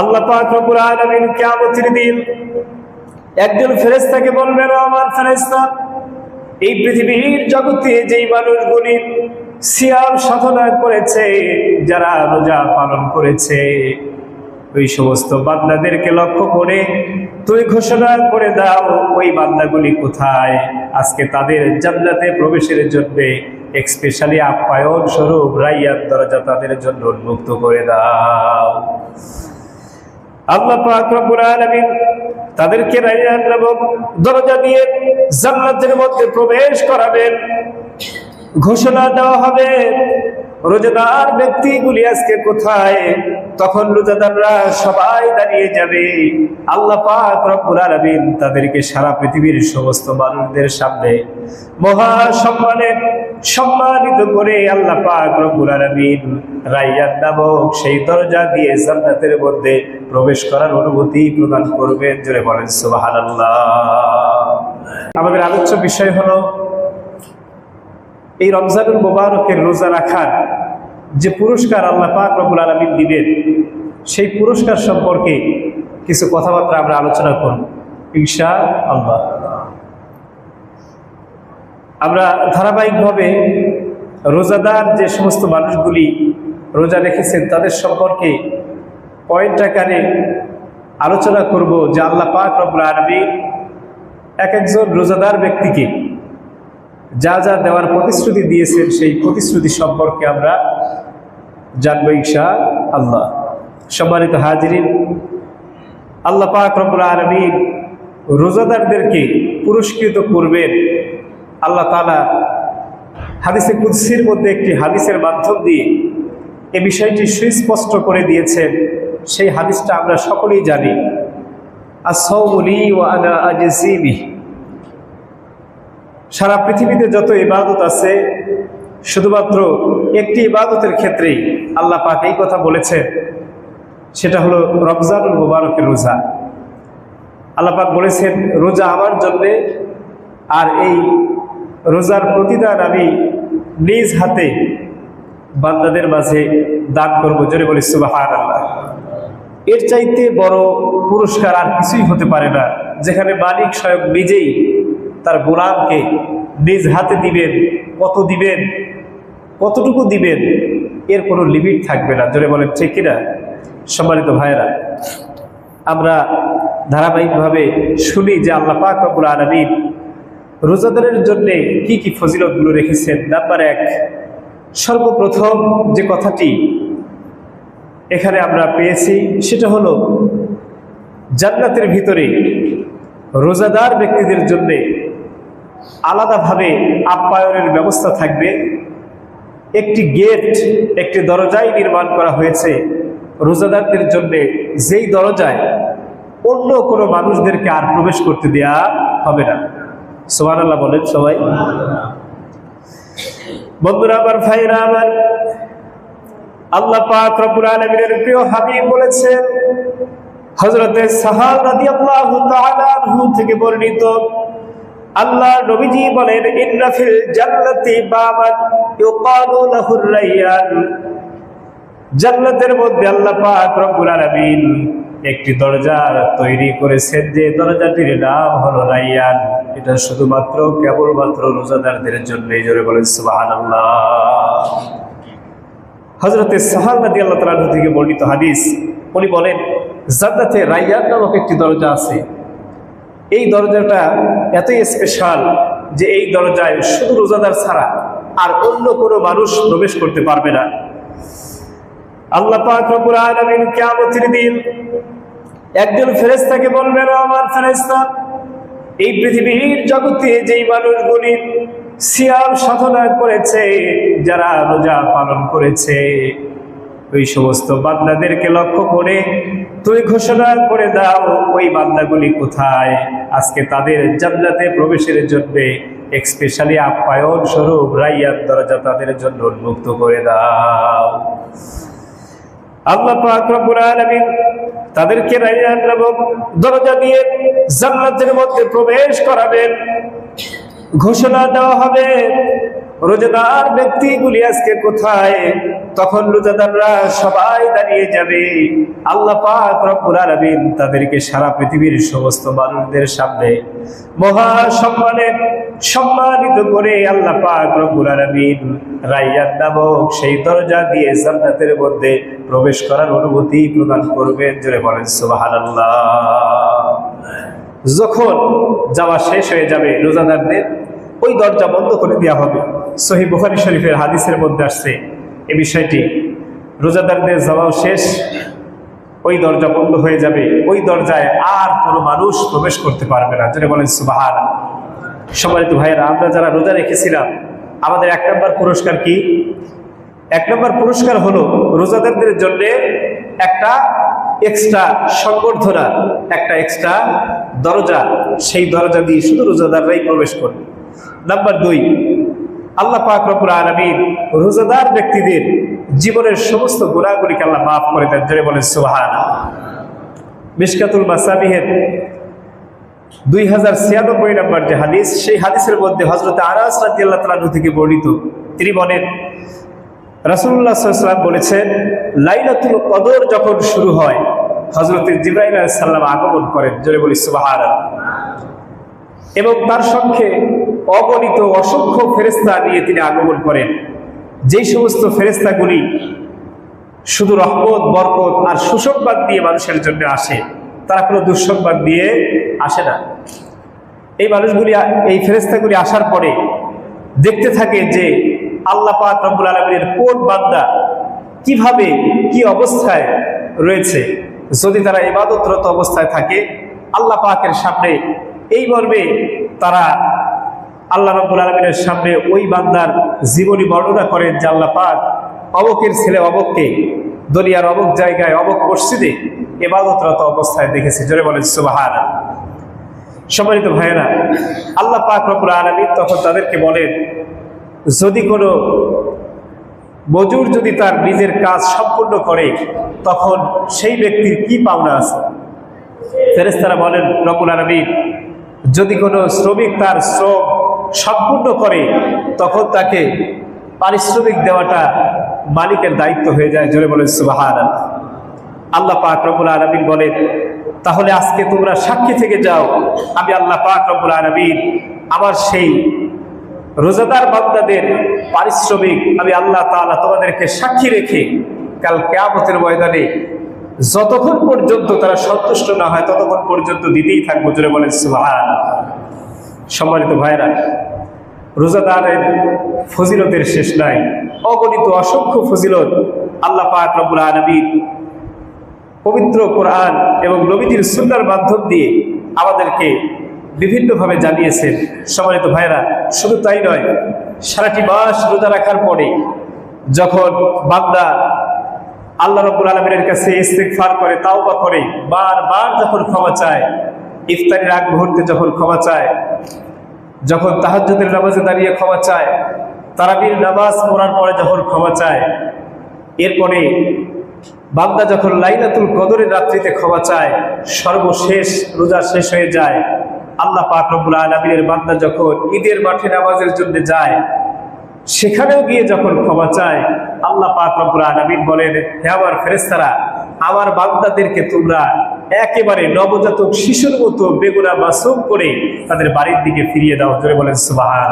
আল্লাহ পাক রব্বুল আলামিন দিন একজন ফেরেশতাকে বলবেন আমার ফেরেশতা, এই পৃথিবীর জগতে যেই মানুষগুলি সিয়াম সাধনা করেছে, যারা রোজা পালন করেছে, ওই সমস্ত বান্দাদেরকে লক্ষ্য করে তুই ঘোষণা করে দাও, ওই বান্দাগুলি কোথায়? আজকে তাদের জান্নাতে প্রবেশের জন্য স্পেশালি আপ্যায়ন স্বরূপ রাইয়ার দরজা তাদের জন্য উন্মুক্ত করে দাও। আল্লাহ পাক রব্বুল আলামিন তাদেরকে রাইয়ান নামক দরজা দিয়ে জান্নাতের মধ্যে প্রবেশ করাবেন। ঘোষণা দেওয়া হবে, রোজাদার ব্যক্তিগুলি আজকে কোথায়? তখন রোজাদাররা সবাই দাঁড়িয়ে যাবে। আল্লাহ পাক রব্বুল আলামিন তাদেরকে সারা পৃথিবীর সমস্ত মানুষদের সামনে মহা সম্মানে সম্মানিত করে আল্লাহ পাক রব্বুল আলামিন রাইয়ান নামক সেই দরজা দিয়ে জান্নাতের মধ্যে প্রবেশ করার অনুমতি প্রদান করবেন, জোরে বলেন, সুবহানাল্লাহ। আমাদের আলোচ্য বিষয় হলো, এই রমজানুল মোবারকের রোজা রাখার যে পুরস্কার আল্লাহ পাক রবুল আলমিন দিবেন, সেই পুরস্কার সম্পর্কে কিছু কথাবার্তা আমরা আলোচনা করব ঈশা আল্লাহ আমরা ধারাবাহিকভাবে রোজাদার যে সমস্ত মানুষগুলি রোজা রেখেছেন, তাদের সম্পর্কে পয়েন্ট আকারে আলোচনা করব যে আল্লাহ পাক রবুল আলমী এক একজন রোজাদার ব্যক্তিকে যা যা দেওয়ার প্রতিশ্রুতি দিয়েছেন, সেই প্রতিশ্রুতি সম্পর্কে আমরা জানব ইশা আল্লাহ সম্মানিত হাজিরিন, আল্লাহ পাক রব্বুল আলমী রোজাদারদেরকে পুরস্কৃত করবেন। আল্লাহ তালা হাদিসে কুদ্সির মধ্যে একটি হাদিসের মাধ্যম দিয়ে এ বিষয়টি সুস্পষ্ট করে দিয়েছেন সেই হাদিসটা আমরা সকলেই জানি। সারা পৃথিবীতে যত ইবাদত আছে, শুধুমাত্র একটি ইবাদতের ক্ষেত্রেই আল্লাহ পাক এই কথা বলেছেন সেটা হলো রমজানুল মুবারকের রোজা। আল্লাহ পাক বলেছেন, রোজা আমার জন্যে, আর এই রোজার প্রতিদান আমি নিজ হাতে বান্দাদের মাঝে দান করব, জোরে বলি সুবাহান আল্লাহ এর চাইতে বড় পুরস্কার আর কিছুই হতে পারে না, যেখানে মালিক স্বয়ং নিজেই তার গোলামকে নিজ হাতে দিবেন, কত দিবেন, কতটুকু দিবেন, এর কোনো লিমিট থাকবে না, জোরে বলেন, ঠিক কিনা? সম্মানিত ভাইয়েরা, আমরা ধারাবাহিকভাবে শুনি যে আল্লাহ পাক রব্বুল আলমিন রোজাদারের জন্যে কি কি ফজিলতগুলো রেখেছেন। নাম্বার এক সর্বপ্রথম যে কথাটি এখানে আমরা পেয়েছি, সেটা হলো জান্নাতের ভিতরে রোজাদার ব্যক্তিদের জন্যে আলাদাভাবে আপ্যায়নের ব্যবস্থা থাকবে। একটি গেট, একটি দরজাই নির্মাণ করা হয়েছে রোজাদারদের জন্য। যেই দরজায় অন্য কোনো মানুষদেরকে আর প্রবেশ করতে দেয়া হবে না। সোমান আল্লাহ বলেন সবাই। বন্ধুরা আমার ভাইরা আমার আল্লাহ পাক রব্বুল আলামিনের প্রিয় হাবিব বলেছেন, হযরতে সাহাল রাদিয়াল্লাহু তাআলা আনহু থেকে বর্ণিত আল্লাহ নবীজি বলেন, ইন্না ফিল জান্নাতি বাবান ইউকালু লাহুর রাইয়ান। জান্নাতের মধ্যে আল্লাহ পাক রব্বুল আলামিন একটি দরজা তৈরি করেছেন যে দরজাটির নাম হলো রাইয়ান। এটা শুধুমাত্র কেবলমাত্র রোজাদারদের জন্য এই জোরে বলেন সুবহানাল্লাহ। হজরতে সাহাল নদী আল্লাহ তালা থেকে বর্ণিত হাদিস, উনি বলেন, জান্নাতে রাইয়ান নামক একটি দরজা আছে। এই দরজাটা এতই স্পেশাল যে এই দরজায় শুধু রোজাদার ছাড়া আর অন্য কোনো মানুষ প্রবেশ করতে পারবে না। আল্লাহ দিন একজন ফেরেশতাকে বলবেন আমার ফেরেশতা, এই পৃথিবীর জগতে যেই মানুষগুলি সিয়াম সাধনা করেছে, যারা রোজা পালন করেছে, ওই সমস্ত বান্দাদেরকে লক্ষ্য করে তুই ঘোষণা করে দাও, ওই বান্দাগুলি কোথায়? আজকে তাদের জান্নাতে প্রবেশের জন্য স্পেশালি আপ্যায়ন স্বরূপ রাইয়ার দরজা তাদের জন্য উন্মুক্ত করে দাও। আল্লাহ পাক রব্বুল আলামিন তাদেরকে রাইয়ান নামক দরজা দিয়ে জান্নাতের মধ্যে প্রবেশ করাবেন। ঘোষণা দেওয়া হবে, রোজাদার ব্যক্তিগুলি আজকে কোথায়? তখন রোজাদাররা সবাই দাঁড়িয়ে যাবে। আল্লাহ পাক রব্বুল আলামিন তাদেরকে সারা পৃথিবীর সমস্ত মানুষদের সামনে মহা সম্মানে সম্মানিত করে আল্লাহ পাক রব্বুল আলামিন রাইয়ান নামক সেই দরজা দিয়ে জান্নাতের মধ্যে প্রবেশ করার অনুমতি প্রদান করবেন, জোরে বলেন, সুবহানাল্লাহ। যখন যাওয়া শেষ হয়ে যাবে রোজাদারদের ওই দরজা বন্ধ করে দেওয়া হবে। সহি বুখারি শরীফের হাদিসের মধ্যে আসছে এ বিষয়টি। রোজাদারদের যাওয়াও শেষ, ওই দরজা বন্ধ হয়ে যাবে। ওই দরজায় আর কোনো মানুষ প্রবেশ করতে পারবে না যেটা বলেন সুবাহান সম্মানিত ভাইয়েরা, আমরা যারা রোজা রেখেছিলাম আমাদের এক নম্বর পুরস্কার কি? এক নম্বর পুরস্কার হলো রোজাদারদের জন্য একটা এক্সট্রা সংবর্ধনা, একটা এক্সট্রা দরজা। সেই দরজা দিয়ে শুধু রোজাদাররাই প্রবেশ করবে। নাম্বার দুই, আল্লাহ পাক রব্বুল আলামিন রোজাদার ব্যক্তিদের জীবনের সমস্ত গুণাগুলিকে আল্লাহ মাফ করে দেন। জোরে বলেন সুবহান মিশকাতুল মাসাবিহের দুই হাজার ছিয়ানব্বই নম্বর যে হাদিস, সেই হাদিসের মধ্যে হজরত আনাস রাদিয়াল্লাহু তাআলা থেকে বর্ণিত। তিনি বলেন সাল্লাল্লাহু বলেছেন, লাইলাতুল কদর যখন শুরু হয়, হযরত জিবরাইল আলাইহিস সালাম আগমন করেন, জোরে বলি সুবহানাল্লাহ। এবং তার সঙ্গে অগণিত অসংখ্য ফেরেস্তা নিয়ে তিনি আগমন করেন। যেই সমস্ত ফেরেস্তাগুলি শুধু রহমত, বরকত আর সুসংবাদ দিয়ে মানুষের জন্য আসে তারা কোনো দুঃসংবাদ দিয়ে আসে না। এই মানুষগুলি, এই ফেরেস্তাগুলি আসার পরে দেখতে থাকে যে আল্লাহ পাক রব্বুল আলমীর কোন বান্দা কীভাবে কি অবস্থায় রয়েছে। যদি তারা ইবাদতরত অবস্থায় থাকে, আল্লাহ পাকের সামনে এই মর্মে তারা আল্লাহ রব্বুল আলমিনের সামনে ওই বান্দার জীবনী বর্ণনা করেন যে আল্লাহ পাক অবকের ছেলে অবককে দরিয়ার অবক জায়গায় অবক মসজিদে এবাদতরত অবস্থায় দেখেছে। জোরে বলেন সুবাহার সম্মানিত ভাইয়েরা, আল্লাহ পাক রকুল আলমিন তখন তাদেরকে বলেন, যদি কোনো মজুর যদি তার নিজের কাজ সম্পূর্ণ করে, তখন সেই ব্যক্তির কি পাওনা আছে? ফেরেস্তারা বলেন রকুল আলমিন, যদি কোনো শ্রমিক তার শ্রম সম্পূর্ণ করে, তখন তাকে পারিশ্রমিক দেওয়াটা মালিকের দায়িত্ব হয়ে যায়। জোরে বলেন সুবাহান আল্লাহ পাক রবুল আলমিন বলেন, তাহলে আজকে তোমরা সাক্ষী থেকে যাও, আমি আল্লাহ পাক রবুল আলমিন আমার সেই রোজাদার বান্দাদের পারিশ্রমিক আমি আল্লাহ তাআলা তোমাদেরকে সাক্ষী রেখে কাল কেয়ামতের ময়দানে যতক্ষণ পর্যন্ত তারা সন্তুষ্ট না হয়, ততক্ষণ পর্যন্ত দিতেই থাকব। জোরে বলেন, সুবহান। সম্মানিত ভাইরা রোজাদারের ফজিলতের শেষ নাই। অগণিত অসংখ্য ফজিলত আল্লাহ পাক রব্বুল আলামিন পবিত্র কোরআন এবং নবীজির সুন্দর মাধ্যম দিয়ে আমাদেরকে বিভিন্নভাবে জানিয়েছেন। সম্মানিত ভাইরা শুধু তাই নয়, সারাটি মাস রোজা রাখার পরে যখন বান্দা আল্লাহ রব্বুল আলমিনের কাছে ইস্তেকফার করে, তাওবা করে, বারবার যখন ক্ষমা চায়, ইফতারির আগ মুহূর্তে যখন ক্ষমা চায়, যখন তাহাজ্জুদের নামাজে দাঁড়িয়ে ক্ষমা চায়, তারাবির নামাজ পড়ার পরে যখন ক্ষমা চায়, এরপরে বান্দা যখন লাইলাতুল কদরের রাত্রিতে ক্ষমা চায়, সর্বশেষ রোজা শেষ হয়ে যায়। আল্লাহ পাক রব্বুল আলমিনের বান্দা যখন ঈদের মাঠে নামাজের জন্য যায়, সেখানেও গিয়ে যখন ক্ষমা চায়, আল্লাহ পাক রব্বুল আলামিন বলেন, হে আমার ফেরেশতারা, আমার বান্দাদেরকে তোমরা একেবারে নবজাতক শিশুর মতো বেগুনা মাসুম করে তাদের বাড়ির দিকে ফিরিয়ে দাও। জোরে বলেন সুবহান